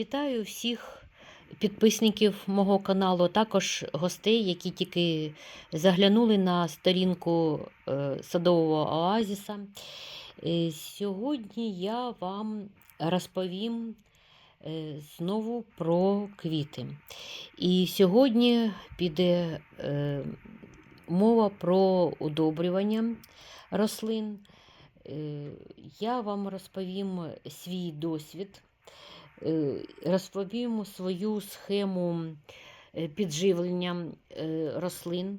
Вітаю всіх підписників мого каналу, також гостей, які тільки заглянули на сторінку е, садового оазіса. Е, Сьогодні я вам розповім е, знову про квіти. І сьогодні піде мова про удобрювання рослин. Я вам розповім свій досвід, е, розповім свою схему е, підживлення е, рослин,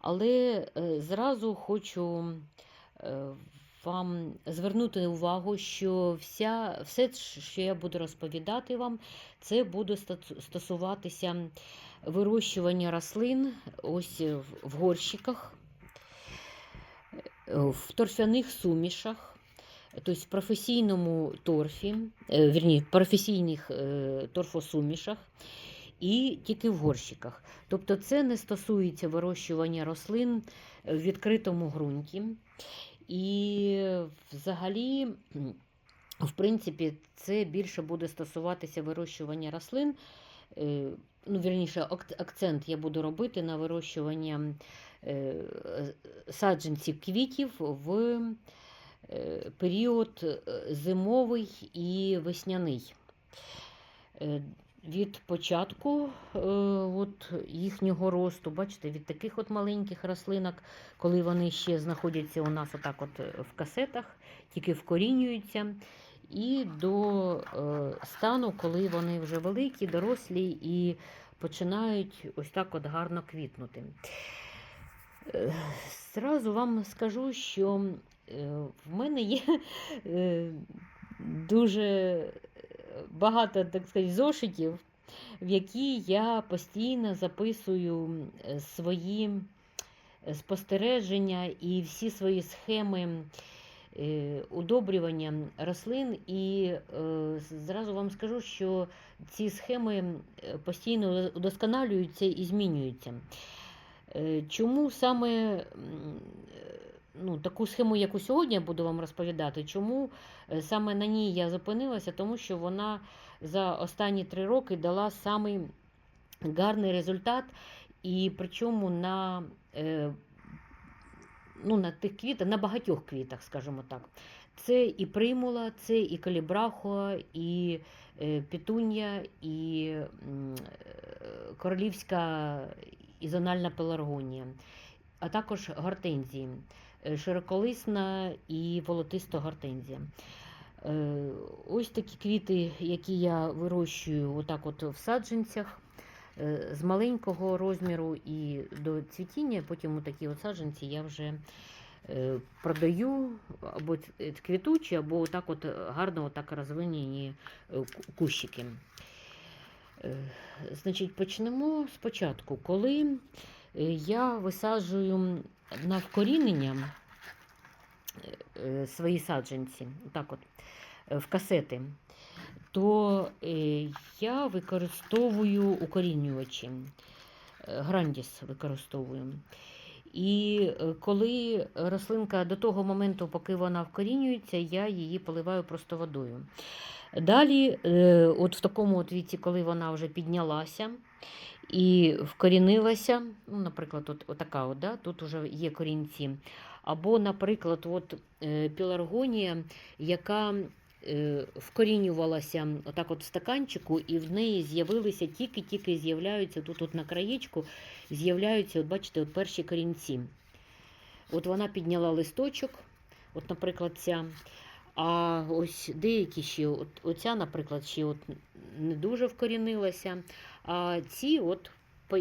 але зразу хочу вам звернути увагу, що вся, все, що я буду розповідати вам, це буде стосуватися вирощування рослин ось в горщиках, в торфяних сумішах, тобто в професійному торфі, е, вірні, в професійних е, торфосумішах і тільки в горщиках. Тобто це не стосується вирощування рослин в відкритому ґрунті. І взагалі, в принципі, це більше буде стосуватися вирощування рослин. е, Ну, вірніше, акцент я буду робити на вирощування е, саджанців квітів в період е, зимовий і весняний. Е, Від початку е, от, їхнього росту, бачите, від таких от маленьких рослинок, коли вони ще знаходяться у нас отак от е, в касетах, тільки вкорінюються, і до е, стану, коли вони вже великі, дорослі і починають ось так от гарно квітнути. Е, Зразу вам скажу, що е, в мене є е, дуже багато, так сказати, зошитів, в які я постійно записую е, свої е, спостереження і всі свої схеми е, удобрювання рослин. І е, зразу вам скажу, що ці схеми е, постійно удосконалюються і змінюються. Е, Чому саме е, ну, таку схему, яку сьогодні я буду вам розповідати, чому е, саме на ній я зупинилася? Тому що вона за останні три роки дала самий гарний результат, і причому на, е, ну, на тих квітах, на багатьох квітах, скажімо так. Це і примула, це і калібрахуа, і е, петунія, і королівська ізональна пеларгонія, а також гортензії, широколисна і волотиста гортензія. Е, Ось такі квіти, які я вирощую отак от в саджанцях е, з маленького розміру і до цвітіння, потім такі от саджанці я вже е, продаю або квітучі, або отак от гарно отак розвинені е, кущики. Е, Значить, почнемо спочатку. Коли е, я висаджую на вкорінення е, свої саджанці, так от, е, в касети, то е, я використовую укорінювачі. Е, Грандіс використовую. І е, коли рослинка до того моменту, поки вона вкорінюється, я її поливаю просто водою. Далі, е, от в такому от віці, коли вона вже піднялася і вкорінилася, ну, наприклад, от, отака от, да, тут вже є корінці. Або, наприклад, от, е, піларгонія, яка е, вкорінювалася отак от в стаканчику, і в неї з'явилися тільки-тільки з'являються тут от на краєчку, з'являються, от бачите, от перші корінці. От вона підняла листочок, от, наприклад, ця. А ось деякі ще, от, оця, наприклад, ще от не дуже вкорінилася. А ці от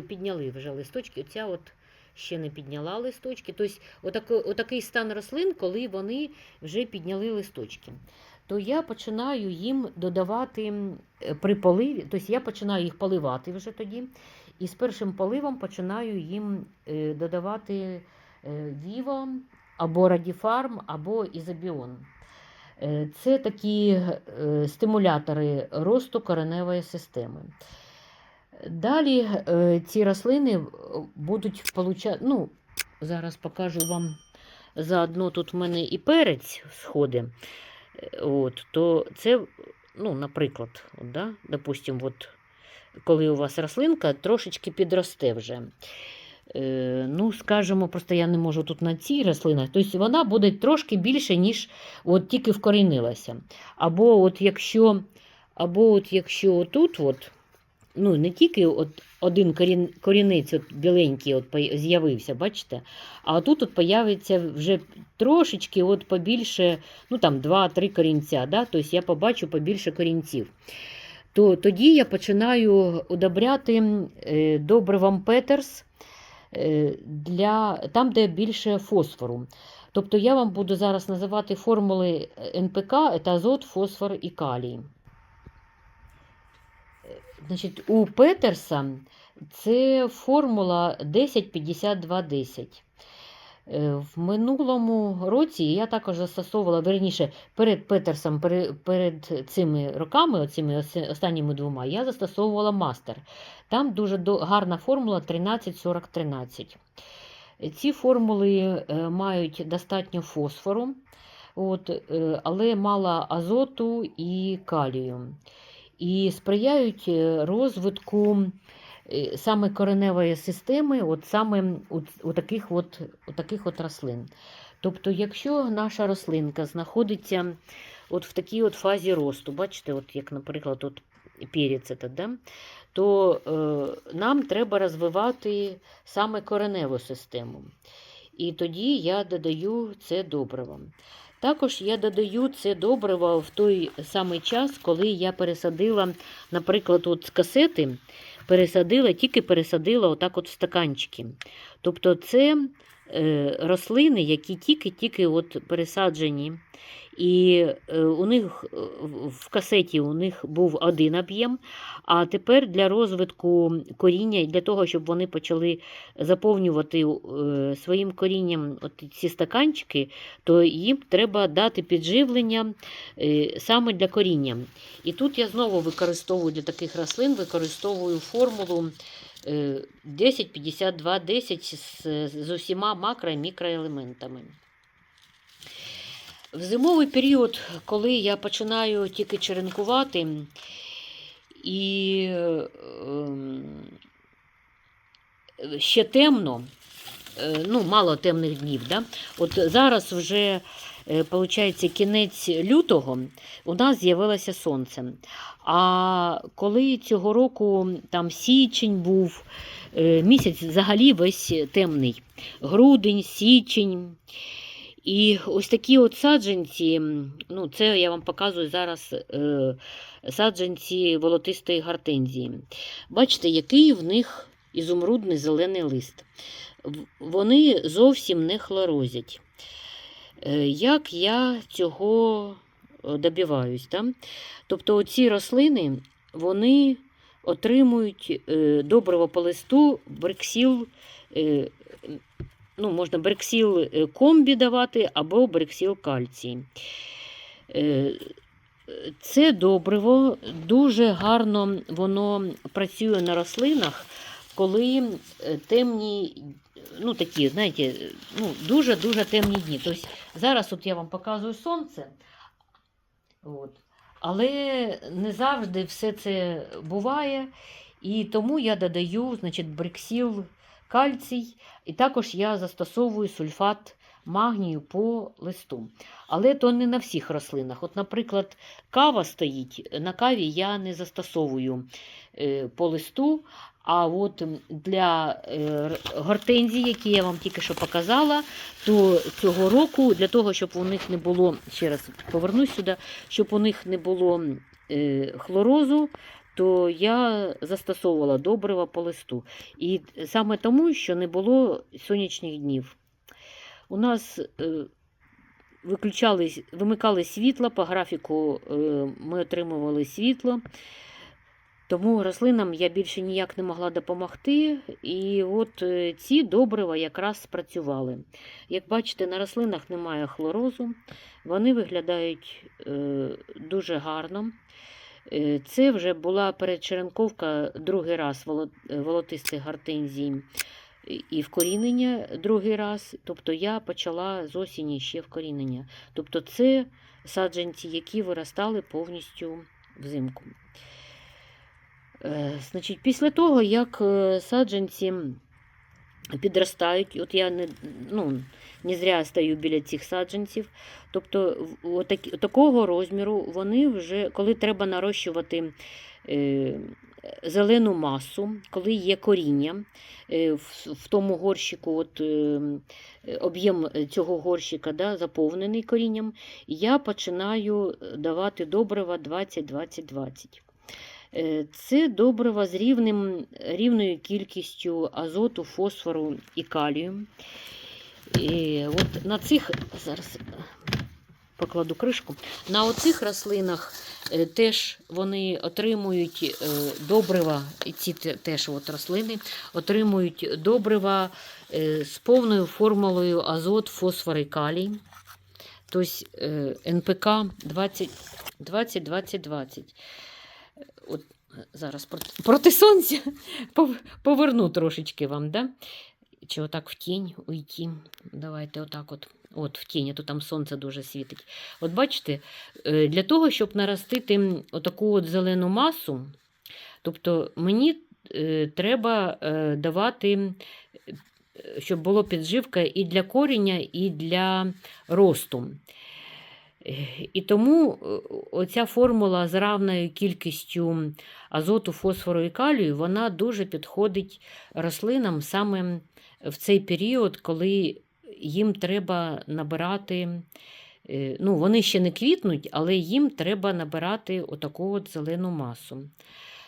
підняли вже листочки, оця от ще не підняла листочки. Тобто, отак, отакий стан рослин, коли вони вже підняли листочки. То я починаю їм додавати при поливі, тобто я починаю їх поливати вже тоді. І з першим поливом починаю їм е, додавати е, Віво або Радіфарм, або Ізобіон. Е, Це такі е, стимулятори росту кореневої системи. Далі е, ці рослини будуть получати. Ну, зараз покажу вам заодно тут в мене і перець сходить. Е, От, то це ну, наприклад, да, допустим, от, коли у вас рослинка трошечки підросте вже. Е, ну, скажімо, просто я не можу тут на цій рослинах, тобто вона буде трошки більше, ніж от тільки вкорінилася. Або от якщо, або от якщо тут, от, ну, не тільки от один корін, корінець от біленький от з'явився, бачите? А тут от появиться вже трошечки от побільше, ну там 2-3 корінця, да? тобто я побачу побільше корінців. То тоді я починаю удобряти е, добривом Петерс для, там, де більше фосфору. Тобто я вам буду зараз називати формули НПК, це азот, фосфор і калій. Е, Значить, у Петерса це формула 10-52-10. Е, В минулому році я також застосовувала, верніше, перед Петерсом, пере- перед цими роками, оцими останніми двома, я застосовувала мастер. Там дуже гарна формула 13-40-13. Ці формули е, мають достатньо фосфору, от, е, але мало азоту і калію. І сприяють розвитку саме кореневої системи, от саме у, у, таких, от, у таких от рослин. Тобто, якщо наша рослинка знаходиться от в такій от фазі росту, бачите, от як, наприклад, от перець, этот, да? то е, нам треба розвивати саме кореневу систему. І тоді я додаю це добриво. Також я додаю це добриво в той самий час, коли я пересадила, наприклад, от з касети, пересадила, тільки пересадила отак от в стаканчики. Тобто це рослини, які тільки-тільки от пересаджені. І е, у них е, в- касеті у них був один об'єм, а тепер для розвитку коріння, і для того, щоб вони почали заповнювати е, своїм корінням от ці стаканчики, то їм треба дати підживлення е, саме для коріння. І тут я знову використовую для таких рослин використовую формулу е, 10-52-10 з, з усіма макро і мікроелементами. В зимовий період, коли я починаю тільки черенкувати, і ем, ще темно, е, ну, мало темних днів. Да? От зараз вже виходить, кінець лютого у нас з'явилося сонце. А коли цього року там січень був, е, місяць взагалі весь темний. Грудень, січень. І ось такі от саджанці, ну це я вам показую зараз е, саджанці волотистої гортензії. Бачите, який в них ізумрудний зелений лист. Вони зовсім не хлорозять. Е, Як я цього е, добиваюсь? Да? Тобто оці рослини вони отримують е, добриво по листу брексіл, е, ну, можна брексіл е, комбі давати або брексіл кальцій. Це добриво дуже гарно воно працює на рослинах, коли темні, ну такі, знаєте, ну, дуже-дуже темні дні. Тобто зараз от я вам показую сонце. От. Але не завжди все це буває. І тому я додаю значить, бриксіл кальцій, і також я застосовую сульфат магнію по листу. Але то не на всіх рослинах. От, наприклад, кава стоїть, на каві я не застосовую е, по листу. А от для е, гортензій, які я вам тільки що показала, то цього року для того, щоб у них не було, ще раз повернусь сюди, щоб у них не було е, хлорозу, то я застосовувала добрива по листу. І саме тому, що не було сонячних днів. У нас е, виключали, вимикали світло, по графіку ми отримували світло. Тому рослинам я більше ніяк не могла допомогти. І от е, ці добрива якраз спрацювали. Як бачите, на рослинах немає хлорозу, вони виглядають е, дуже гарно. Е, Це вже була передчеренковка другий раз воло- волотистих гортензій і вкорінення другий раз. Тобто я почала з осені ще вкорінення. Тобто це саджанці, які виростали повністю взимку. Е, Значить, після того, як е, саджанці підростають, от я не, ну, не зря стою біля цих саджанців. Тобто, отакі- такого розміру вони вже, коли треба нарощувати е, зелену масу, коли є коріння е, в, в тому горщику, от, е, об'єм цього горщика да, заповнений корінням, я починаю давати добрива 20-20-20. Е, Це добрива з рівним, рівною кількістю азоту, фосфору і калію. І от на цих зараз покладу кришку. На оцих рослинах е, теж вони отримують е, добрива, ці теж от рослини отримують добрива з повною формулою азот, фосфор і калій. Тобто НПК 20 20 20 20. От зараз проти, проти сонця поверну трошечки вам, да? Чи отак в тінь уйти. Давайте отак от. От в тіні, то там сонце дуже світить. От бачите, е, для того, щоб наростити отаку от зелену масу, тобто мені е, треба е, давати, щоб було підживка і для коріння, і для росту. І тому е, оця формула з равною кількістю азоту, фосфору і калію, вона дуже підходить рослинам саме в цей період, коли їм треба набирати, е, ну, вони ще не квітнуть, але їм треба набирати отаку от зелену масу.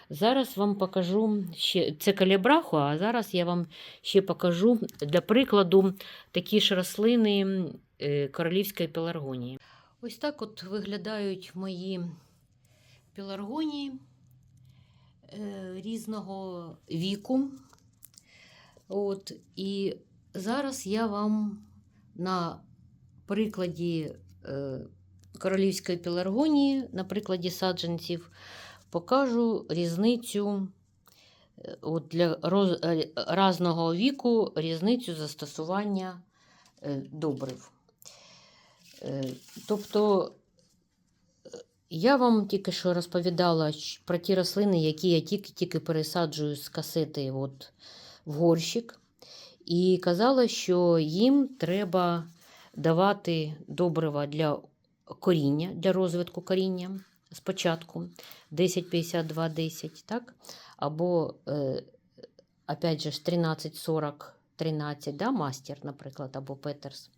Зараз вам покажу ще це калібраху, а зараз я вам ще покажу для прикладу такі ж рослини е, королівської пеларгонії. Ось так от виглядають мої пеларгонії е, різного віку. От, і зараз я вам на прикладі е, королівської пеларгонії, на прикладі саджанців, покажу різницю е, от для роз, разного віку, різницю застосування добрив. Тобто я вам тільки що розповідала про ті рослини, які я тільки-тільки пересаджую з касети от в горщик. І казала, що їм треба давати добрива для коріння, для розвитку коріння спочатку 10-52-10, так? Або, е, опять же, ж, 13-40-13, да? мастер, наприклад, або Петерс.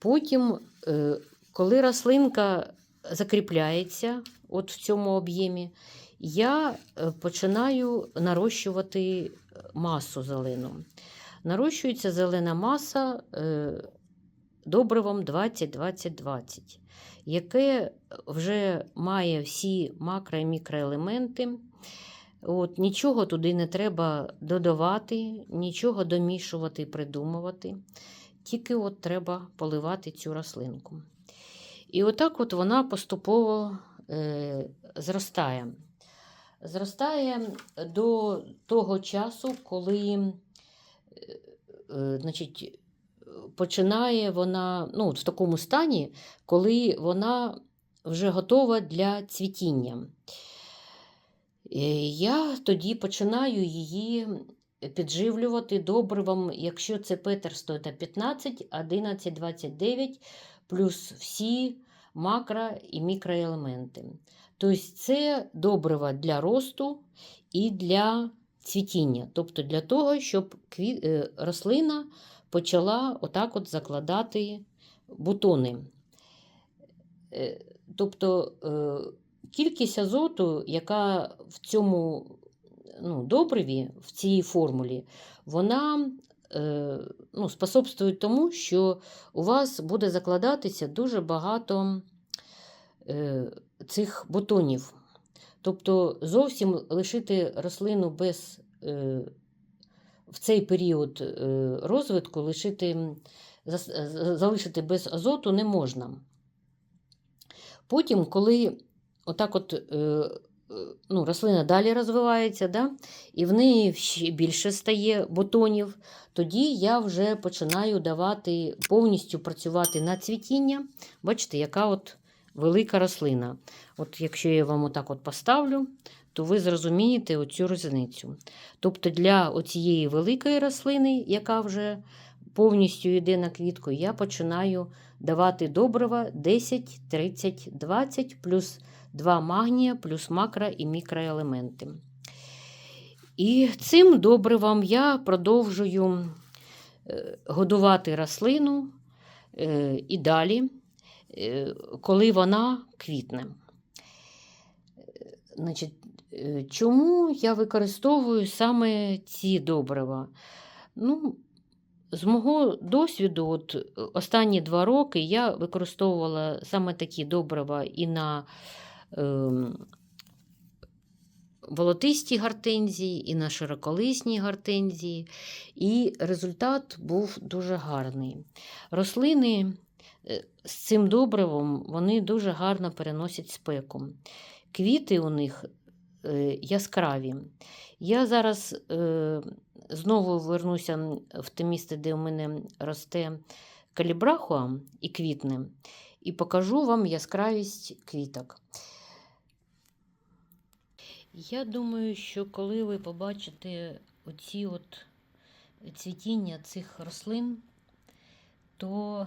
Потім, е, коли рослинка закріпляється от в цьому об'ємі, я е, починаю нарощувати масу зелену. Нарощується зелена маса е, добривом 20-20-20, яке вже має всі макро і мікроелементи. От, нічого туди не треба додавати, нічого домішувати, придумувати. Тільки от треба поливати цю рослинку. І отак от вона поступово е, зростає. Зростає до того часу, коли е, значить, починає вона ну, в такому стані, коли вона вже готова для цвітіння. Е, Я тоді починаю її підживлювати добривом, якщо це Петерс, то це 15, 11, 29, плюс всі макро і мікроелементи. Тобто це добрива для росту і для цвітіння, тобто для того, щоб е, рослина почала отак от закладати бутони. Е, Тобто е, кількість азоту, яка в цьому ну, добриві, в цій формулі, вона е, ну, способствує тому, що у вас буде закладатися дуже багато е, цих бутонів. Тобто зовсім лишити рослину без е, в цей період розвитку лишити, залишити без азоту не можна. Потім, коли отак от, ну, рослина далі розвивається, да, і в неї ще більше стає бутонів, тоді я вже починаю давати повністю працювати на цвітіння. Бачите, яка от велика рослина. От якщо я вам отак от поставлю, то ви зрозумієте оцю різницю. Тобто для оцієї великої рослини, яка вже повністю йде на квітку, я починаю давати добрива 10, 30, 20 плюс 2 магнія, плюс макро і мікроелементи. І цим добривом я продовжую е, годувати рослину е, і далі, е, коли вона квітне. Значить, чому я використовую саме ці добрива? Ну, з мого досвіду, от останні два роки я використовувала саме такі добрива і на ем, волотисті гортензії, і на широколисній гортензії, і результат був дуже гарний. Рослини е, з цим добривом вони дуже гарно переносять спеку. Квіти у них е, яскраві. Я зараз е, знову вернуся в те місце, де у мене росте калібрахуа і квітне, і покажу вам яскравість квіток. Я думаю, що коли ви побачите оці от цвітіння цих рослин, то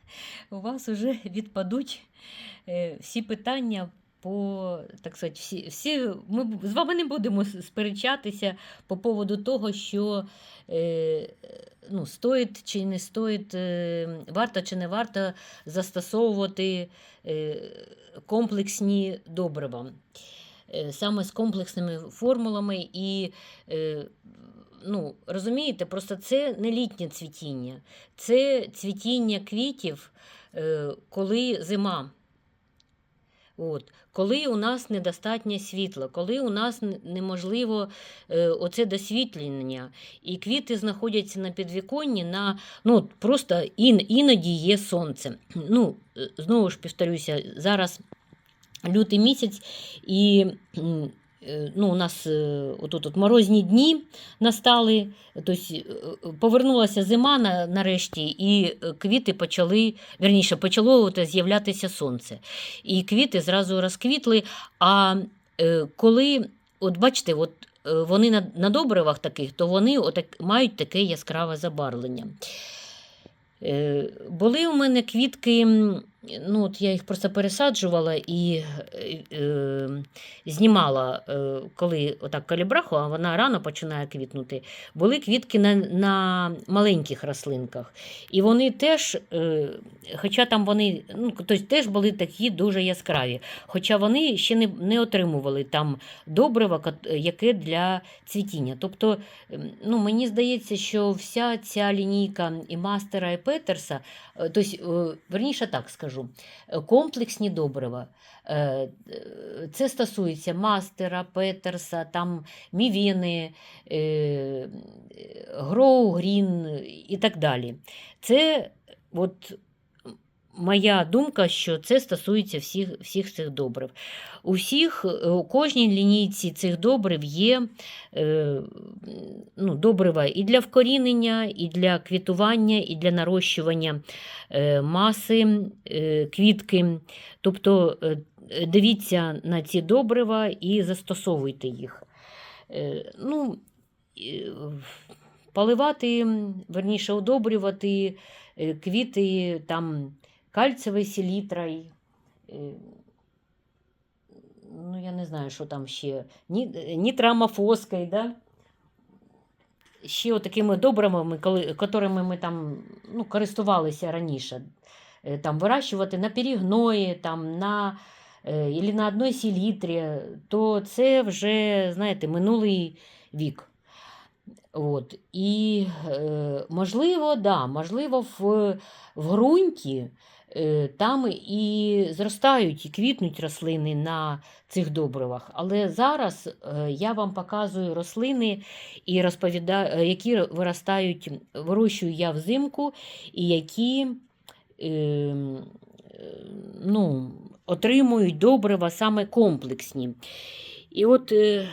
у вас вже відпадуть е, всі питання по, так сказати, всі, всі, ми з вами не будемо сперечатися по поводу того, що е, ну, стоїть чи не стоїть, е, варто чи не варто застосовувати е, комплексні добрива. Е, Саме з комплексними формулами і е, ну, розумієте, просто це не літнє цвітіння, це цвітіння квітів, е, коли зима. От. Коли у нас недостатнє світла, коли у нас неможливо оце досвітлення, і квіти знаходяться на підвіконні, на, ну, просто ін, іноді є сонце. Ну, знову ж повторюся, зараз лютий місяць, і е, ну, у нас е, отут от морозні дні настали, тобто е, повернулася зима на, нарешті, і квіти почали, верніше, почало з'являтися сонце. І квіти зразу розквітли. А е, коли, от бачите, от е, вони на, на добривах таких, то вони отак, мають таке яскраве забарвлення. Е, Були у мене квітки, ну от я їх просто пересаджувала і е, е, знімала, е, коли отак калібраху, а вона рано починає квітнути. Були квітки на, на маленьких рослинках. І вони теж, е, хоча там вони ну, тобто теж були такі дуже яскраві, хоча вони ще не, не отримували там добрива, яке для цвітіння. Тобто, ем, ну, мені здається, що вся ця лінійка і мастера, і Петерса, тобто, верніше так скажу, е, комплексні добрива. Е, е, Це стосується мастера, Петерса, там мівіни, Гроу Грін і так далі. Це от моя думка, що це стосується всіх, всіх цих добрив. У всіх, е, у кожній лінійці цих добрив є е, ну, добрива і для вкорінення, і для квітування, і для нарощування е, маси е, квітки. Тобто е, дивіться на ці добрива і застосовуйте їх. Е, ну, е, поливати, верніше, удобрювати е, квіти там кальцевою селітрою. е, Ну, я не знаю, що там ще. Ні, е, нітрамофоскою, да? ще такими добривами, котрими ми там ну, користувалися раніше. Е, Там, вирощувати на перегної, там, на, е, ілі на одній селітрі, то це вже, знаєте, минулий вік. От. І, е, можливо, да, можливо, в, в ґрунті там і зростають і квітнуть рослини на цих добривах. Але зараз е, я вам показую рослини, і розповідаю, е, які виростають, вирощую я взимку, і які е, е, ну, отримують добрива саме комплексні. І от, е,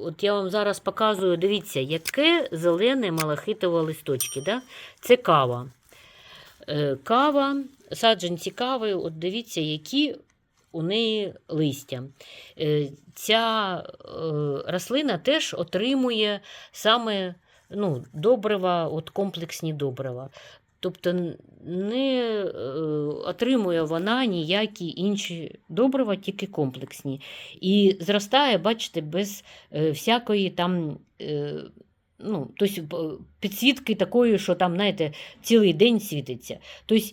от я вам зараз показую, дивіться, яке зелене малахитове листочки. Да? Це кава. Е, Кава саджанці кави, от дивіться, які у неї листя. Е, Ця е, рослина теж отримує саме ну, добрива, от комплексні добрива. Тобто не е, отримує вона ніякі інші добрива, тільки комплексні. І зростає, бачите, без всякої там. Ну, тобто підсвітки такої, що там, знаєте, цілий день світиться. Тобто,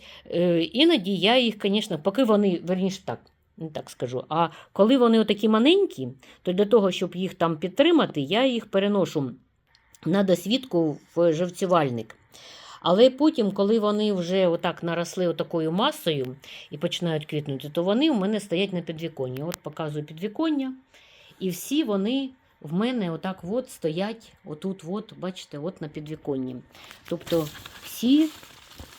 іноді я їх, звісно, поки вони, верніше так, не так скажу. А коли вони отакі маленькі, то для того, щоб їх там підтримати, я їх переношу на досвідку в живцювальник. Але потім, коли вони вже отак наросли отакою масою і починають квітнути, то вони у мене стоять на підвіконні. От показую підвіконня. І всі вони в мене отак от стоять, отут, от, бачите, от на підвіконні. Тобто всі,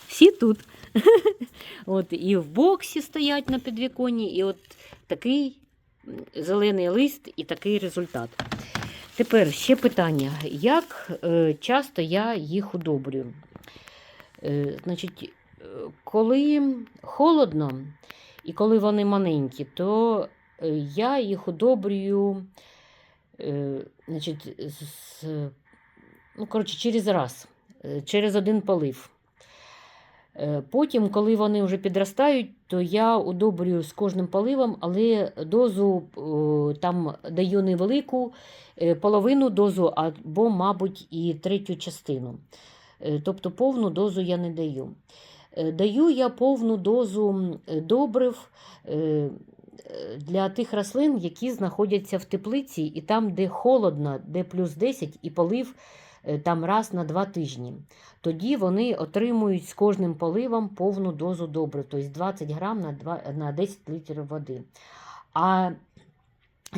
всі тут. От, і в боксі стоять на підвіконні, і от такий зелений лист і такий результат. Тепер ще питання: як е, часто я їх удобрюю? Е, значить, е, коли холодно і коли вони маленькі, то я їх удобрюю значить, з, ну, коротше, через раз, е, через один полив. Е, Потім, коли вони вже підростають, то я удобрюю з кожним поливом, але дозу е, там даю невелику, е, половину дозу або, мабуть, і третю частину. Е, Тобто повну дозу я не даю. Е, Даю я повну дозу е, добрив е, е, для тих рослин, які знаходяться в теплиці, і там, де холодно, де плюс 10, і полив е, там раз на два тижні. Тоді вони отримують з кожним поливом повну дозу добрив, тобто 20 грам на, 2, на 10 літрів води. А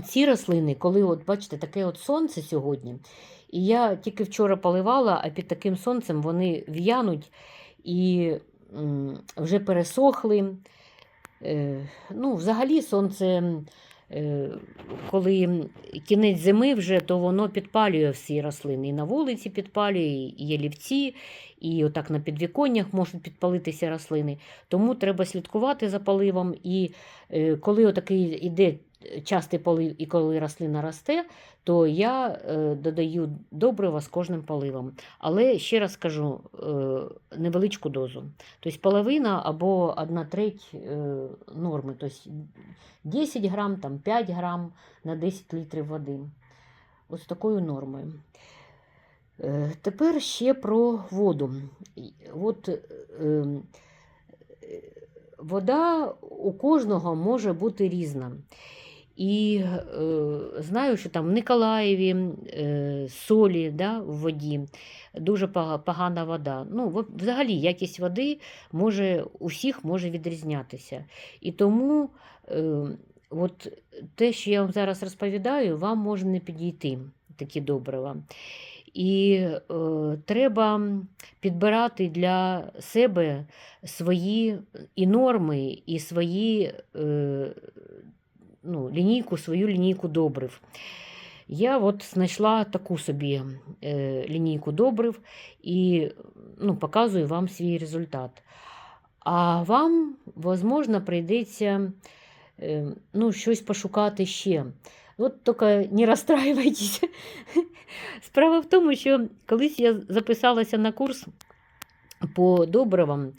ці рослини, коли, от бачите, таке от сонце сьогодні, і я тільки вчора поливала, а під таким сонцем вони в'януть і вже пересохли. Е, ну, взагалі, сонце, е, коли кінець зими вже, то воно підпалює всі рослини. І на вулиці підпалює, і ялівці, і отак на підвіконнях можуть підпалитися рослини. Тому треба слідкувати за поливом. І е, коли отакий іде частий полив і коли рослина росте, то я е, додаю добрива з кожним поливом. Але ще раз кажу, е, невеличку дозу. Тобто половина або 1 треть е, норми. Тобто 10 грам, там 5 грам на 10 літрів води. Ось такою нормою. Тепер ще про воду. От, вода у кожного може бути різна. І е, знаю, що там в Николаєві е, солі да, в воді, дуже погана вода. Ну, взагалі, якість води може, у всіх може відрізнятися. І тому е, от те, що я вам зараз розповідаю, вам може не підійти такі добрива. І е, треба підбирати для себе свої і норми, і свої е, ну, лінійку, свою лінійку добрив. Я от знайшла таку собі е, лінійку добрив і ну, показую вам свій результат. А вам, можливо, прийдеться е, ну, щось пошукати ще. От тільки не розстраюйтесь. Справа в тому, що колись я записалася на курс по добривам.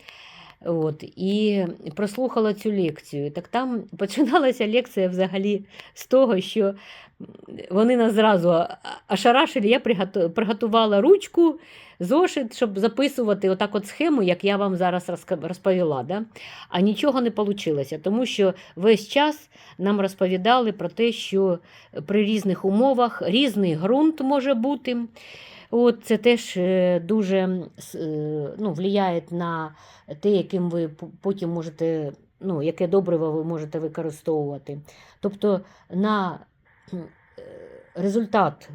От, і прослухала цю лекцію. Так там починалася лекція взагалі з того, що вони нас зразу ошарашили. Я приготувала ручку, зошит, щоб записувати отак от схему, як я вам зараз розповіла. Да? А нічого не вийшло, тому що весь час нам розповідали про те, що при різних умовах різний ґрунт може бути. От, це теж е, дуже е, ну, впливає на те, яким ви потім можете, ну, яке добриво ви можете використовувати. Тобто на е, результат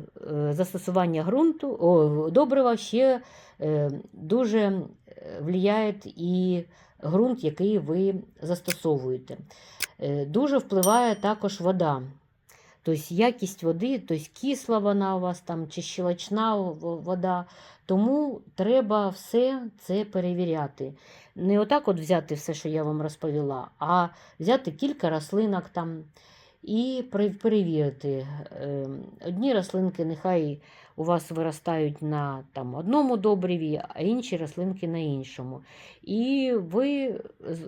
застосування ґрунту, о, добрива ще дуже впливає і ґрунт, який ви застосовуєте. Дуже впливає також вода. Тобто якість води, тобто кисла вона у вас там чи щелочна вода. Тому треба все це перевіряти. Не отак от взяти все, що я вам розповіла, а взяти кілька рослинок там і перевірити. Е, Одні рослинки нехай у вас виростають на там, одному добриві, а інші рослинки на іншому. І ви,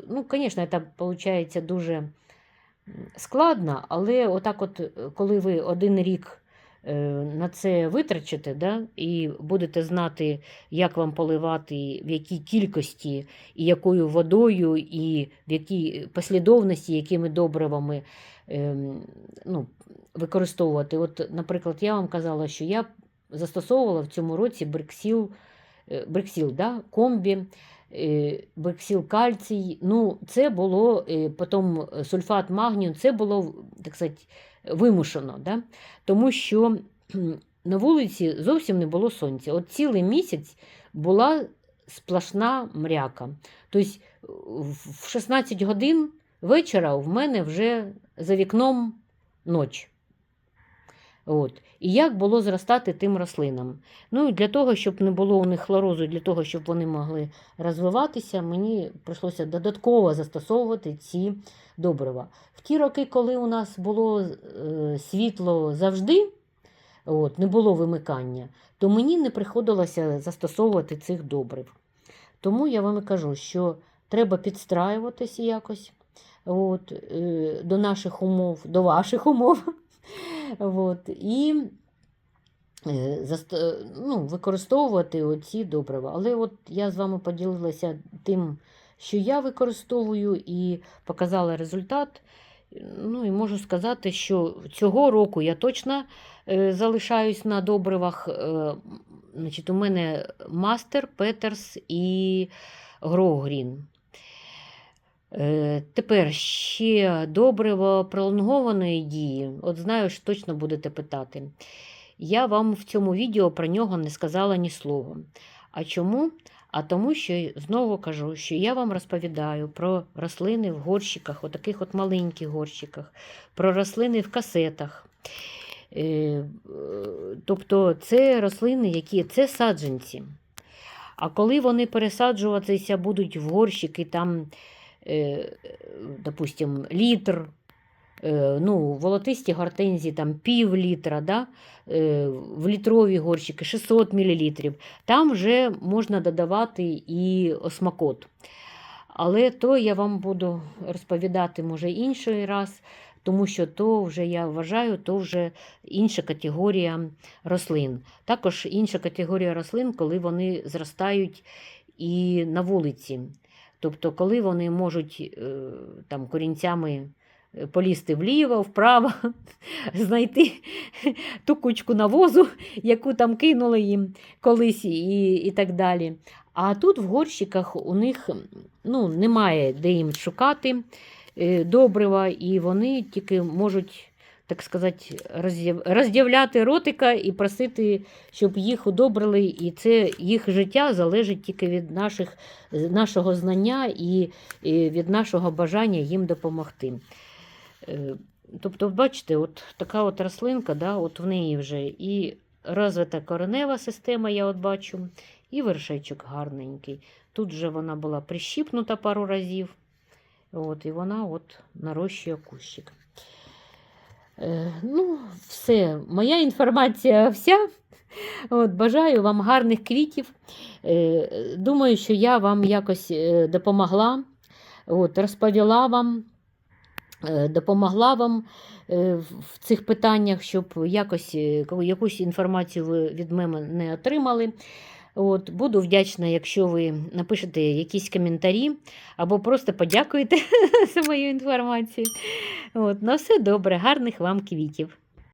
ну, звісно, це виходить дуже складно, але отак, от, е, коли ви один рік е, на це витрачите, да, і будете знати, як вам поливати, в якій кількості, і якою водою, і в якій послідовності, якими добривами ем, ну, використовувати. От, наприклад, я вам казала, що я застосовувала в цьому році бриксіл, е, бриксіл да, комбі, е, бриксіл кальцій. Ну, це було е, потім сульфат магнію, це було так сказати, вимушено, да? тому що на вулиці зовсім не було сонця. От цілий місяць була сплошна мряка. Тобто в 16 годин вечора в мене вже за вікном ніч. От. І як було зростати тим рослинам? Ну, і для того, щоб не було у них хлорозу, для того, щоб вони могли розвиватися, мені прийшлося додатково застосовувати ці добрива. В ті роки, коли у нас було е, світло завжди, от, не було вимикання, то мені не приходилося застосовувати цих добрив. Тому я вам і кажу, що треба підстраюватися якось от, е, до наших умов, до ваших умов. От, і е, е, ну, використовувати оці добрива. Але от я з вами поділилася тим, що я використовую, і показала результат. Ну і можу сказати, що цього року я точно е, залишаюсь на добривах. Е, значить, у мене Мастер, Петерс і Грогрін. Е, тепер ще добриво пролонгованої дії. От знаю, що точно будете питати. Я вам в цьому відео про нього не сказала ні слова. А чому? А тому, що знову кажу, що я вам розповідаю про рослини в горщиках, отаких от маленьких горщиках, про рослини в касетах. Е, е, Тобто це рослини, які це саджанці. А коли вони пересаджуватися будуть в горщики, там, допустим, літр, е, ну, волотисті гортензії там пів літра, да? е, в літрові горщики 600 мл, там вже можна додавати і осмакот. Але то я вам буду розповідати, може, інший раз, тому що то вже я вважаю, то вже інша категорія рослин. Також інша категорія рослин, коли вони зростають і на вулиці. Тобто, коли вони можуть е, там, корінцями е, полізти вліво, вправо, знайти ту кучку навозу, яку там кинули їм колись і, і так далі. А тут в горщиках у них ну, немає де їм шукати е, добрива, і вони тільки можуть, так сказати, роздяв- роздявляти ротика і просити, щоб їх удобрили. І це їх життя залежить тільки від наших, нашого знання і, від нашого бажання їм допомогти. Е, Тобто, бачите, от така от рослинка, да, от в неї вже і розвита коренева система, я от бачу, і вершечок гарненький. Тут вже вона була прищіпнута пару разів. От, і вона от нарощує кущик. Е, ну, все, моя інформація вся. От, бажаю вам гарних квітів. Е, думаю, що я вам якось е, допомогла, от, розповіла вам, допомогла вам в- цих питаннях, щоб якось якусь інформацію ви від мене не отримали. От, буду вдячна, якщо ви напишете якісь коментарі або просто подякуєте за мою інформацію. От, на все добре, гарних вам квітів.